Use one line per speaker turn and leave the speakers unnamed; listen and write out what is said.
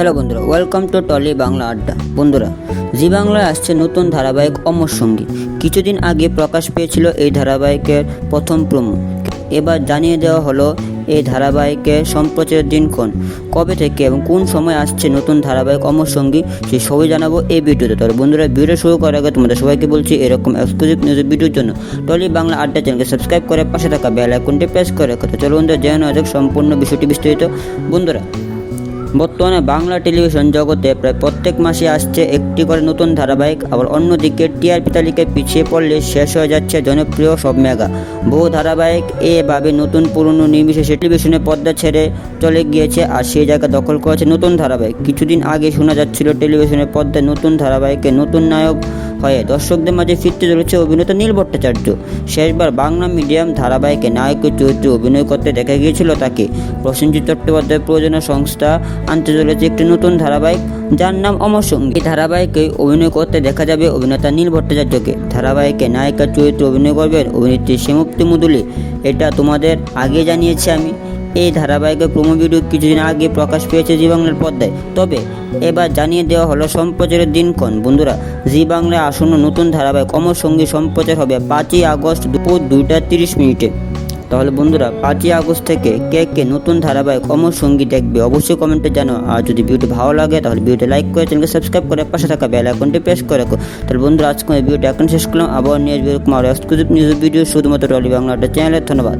Hello বন্ধুরা welcome to trolley Bangla আড্ডা বন্ধুরা, জি বাংলায় আসছে নতুন ধারাবাহিক অমর সঙ্গী। কিছুদিন আগে প্রকাশ পেয়েছিল এই ধারাবাহিকের প্রথম প্রোমো। এবার জানিয়ে দেওয়া হলো এই ধারাবাহিকের সম্প্রচারের দিনক্ষণ কবে থেকে এবং কোন সময় আসছে নতুন ধারাবাহিক অমর সঙ্গী, সে সবই জানাব এই ভিডিওতে। তবে বন্ধুরা, ভিডিও শুরু করার আগে তোমাদের সবাইকে বলছি এরকম এক্সক্লুসিভ নিউজ ভিডিওর জন্য টলি বাংলা আড্ডা চ্যানেলকে সাবস্ক্রাইব করে পাশে থাকা বেল আইকনটি প্রেস করে রাখো। চলো বন্ধুরা জেনে নেওয়া সম্পূর্ণ বিষয়টি বিস্তারিত। বন্ধুরা বর্তমানে বাংলা টেলিভিশন জগতে প্রায় প্রত্যেক মাসে আসছে একটি করে নতুন ধারাবাহিক, আবার অন্যদিকে টিআরপি তালিকায় পিছিয়ে পড়লে শেষ হয়ে যাচ্ছে জনপ্রিয় সব মেগা। বহু ধারাবাহিক এভাবে নতুন পুরনো নির্বিশেষে টেলিভিশনের পর্দা ছেড়ে চলে গিয়েছে আর সেই জায়গা দখল করেছে নতুন ধারাবাহিক। কিছুদিন আগে শোনা যাচ্ছিল টেলিভিশনের পর্দায় নতুন ধারাবাহিকে নতুন নায়ক হয়ে। দর্শকদের মাঝে ফিরতে চলেছে অভিনেতা নীল ভট্টাচার্য। শেষবার বাংলা মিডিয়াম ধারাবাহিকে নায়কের চরিত্রে অভিনয় করতে দেখা গিয়েছিল তাকে। প্রসেনজিৎ চট্টোপাধ্যায় প্রযোজনা সংস্থা আনতে চলেছে একটি নতুন ধারাবাহিক, যার নাম অমর সঙ্গী। এই ধারাবাহিকে অভিনয় করতে দেখা যাবে অভিনেতা নীল ভট্টাচার্যকে। ধারাবাহিকে নায়িকার চরিত্রে অভিনয় করবেন অভিনেত্রী শ্যামপ্তি মুদুলি। এটা তোমাদের আগে জানিয়েছি আমি। এই ধারাবাহিকের প্রোমো ভিডিও কিছুদিন আগে প্রকাশ পেয়েছে জি বাংলার পর্দায়। তবে এবার জানিয়ে দেওয়া হলো সম্প্রচারের দিনক্ষণ। বন্ধুরা, জি বাংলায় আসন্ন নতুন ধারাবাহিক অমর সঙ্গী সম্প্রচার হবে পাঁচই আগস্ট দুপুর দুইটা তিরিশ মিনিটে। তাহলে বন্ধুরা পাঁচই আগস্ট থেকে কে কে নতুন ধারাবাহিক অমর সঙ্গী দেখবে অবশ্যই কমেন্টে জানো আর যদি ভিডিওটি ভালো লাগে, তাহলে ভিডিওটি লাইক করে চ্যানেলকে সাবস্ক্রাইব করে পাশে থাকা বেল আইকনটি প্রেস করে রাখো। তাহলে বন্ধুরা আজকে ভিডিওটি এখন শেষ করলাম। আবার নিয়ে এক্সক্লুসিভ নিউজ ভিডিও শুধুমাত্র টলি বাংলা চ্যানেলে ধন্যবাদ।